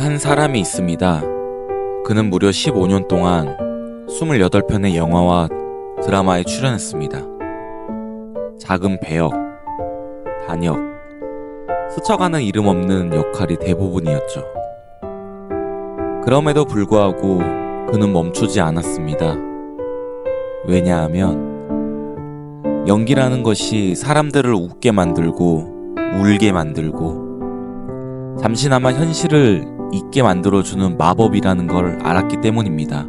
한 사람이 있습니다. 그는 무려 15년 동안 28편의 영화와 드라마에 출연했습니다. 작은 배역, 단역, 스쳐가는 이름 없는 역할이 대부분이었죠. 그럼에도 불구하고 그는 멈추지 않았습니다. 왜냐하면 연기라는 것이 사람들을 웃게 만들고 울게 만들고 잠시나마 현실을 잊게 만들어주는 마법이라는 걸 알았기 때문입니다.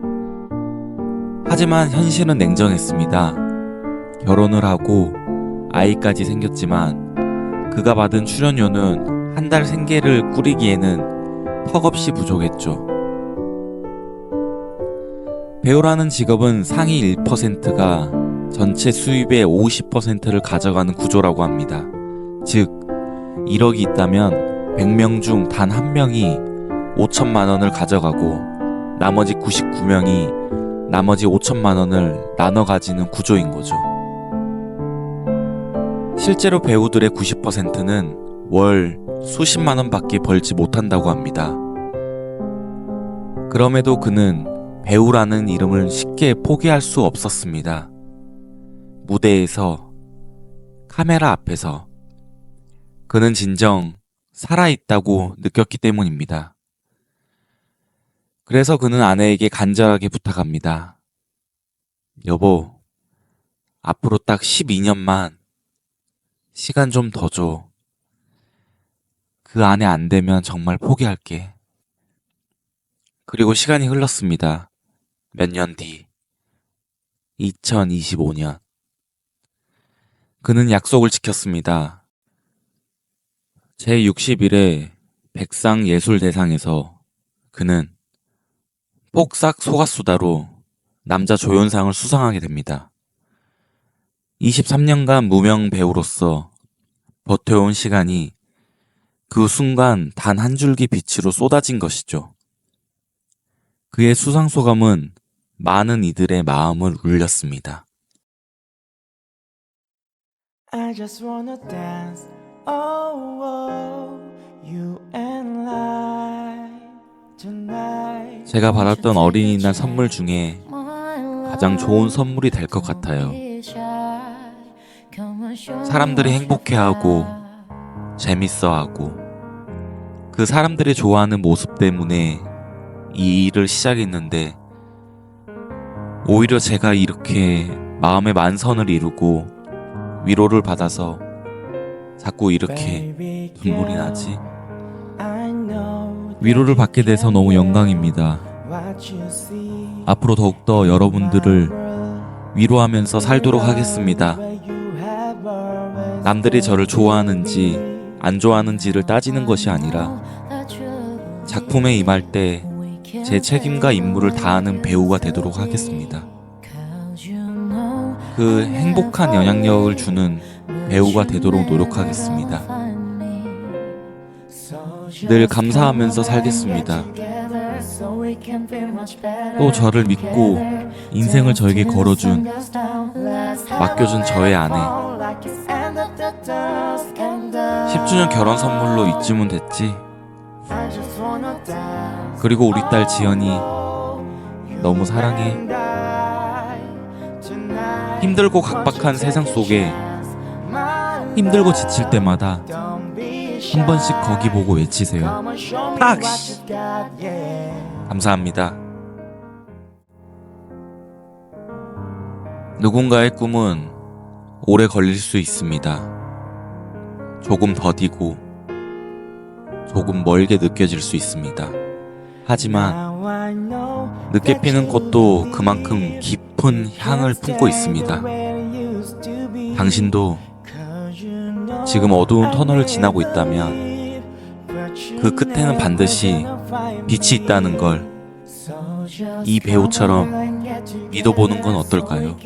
하지만 현실은 냉정했습니다. 결혼을 하고 아이까지 생겼지만 그가 받은 출연료는 한 달 생계를 꾸리기에는 턱없이 부족했죠. 배우라는 직업은 상위 1%가 전체 수입의 50%를 가져가는 구조라고 합니다. 즉, 1억이 있다면 100명 중 단 한 명이 5천만 원을 가져가고 나머지 99명이 나머지 5천만 원을 나눠 가지는 구조인 거죠. 실제로 배우들의 90%는 월 수십만 원밖에 벌지 못한다고 합니다. 그럼에도 그는 배우라는 이름을 쉽게 포기할 수 없었습니다. 무대에서, 카메라 앞에서, 그는 진정 살아있다고 느꼈기 때문입니다. 그래서 그는 아내에게 간절하게 부탁합니다. 여보, 앞으로 딱 12년만 시간 좀 더 줘. 그 안에 안 되면 정말 포기할게. 그리고 시간이 흘렀습니다. 몇 년 뒤. 2025년. 그는 약속을 지켰습니다. 제61회 백상예술대상에서 그는 폭삭 소가수다로 남자 조연상을 수상하게 됩니다. 23년간 무명 배우로서 버텨온 시간이 그 순간 단 한 줄기 빛으로 쏟아진 것이죠. 그의 수상 소감은 많은 이들의 마음을 울렸습니다. I just wanna dance. Oh, oh, 제가 받았던 어린이날 선물 중에 가장 좋은 선물이 될 것 같아요. 사람들이 행복해하고 재밌어하고 그 사람들이 좋아하는 모습 때문에 이 일을 시작했는데 오히려 제가 이렇게 마음의 만선을 이루고 위로를 받아서 자꾸 이렇게 눈물이 나지 위로를 받게 돼서 너무 영광입니다. 앞으로 더욱더 여러분들을 위로하면서 살도록 하겠습니다. 남들이 저를 좋아하는지 안 좋아하는지를 따지는 것이 아니라 작품에 임할 때 제 책임과 임무를 다하는 배우가 되도록 하겠습니다. 그 행복한 영향력을 주는 배우가 되도록 노력하겠습니다. 늘 감사하면서 살겠습니다. 또 저를 믿고 인생을 저에게 걸어준 맡겨준 저의 아내. 10주년 결혼 선물로 이쯤은 됐지. 그리고 우리 딸 지연이 너무 사랑해. 힘들고 각박한 세상 속에 힘들고 지칠 때마다 한 번씩 거기 보고 외치세요 딱! 씨. 감사합니다 누군가의 꿈은 오래 걸릴 수 있습니다 조금 더디고 조금 멀게 느껴질 수 있습니다 하지만 늦게 피는 꽃도 그만큼 깊은 향을 품고 있습니다. 당신도 지금 어두운 터널을 지나고 있다면 그 끝에는 반드시 빛이 있다는 걸 이 배우처럼 믿어보는 건 어떨까요?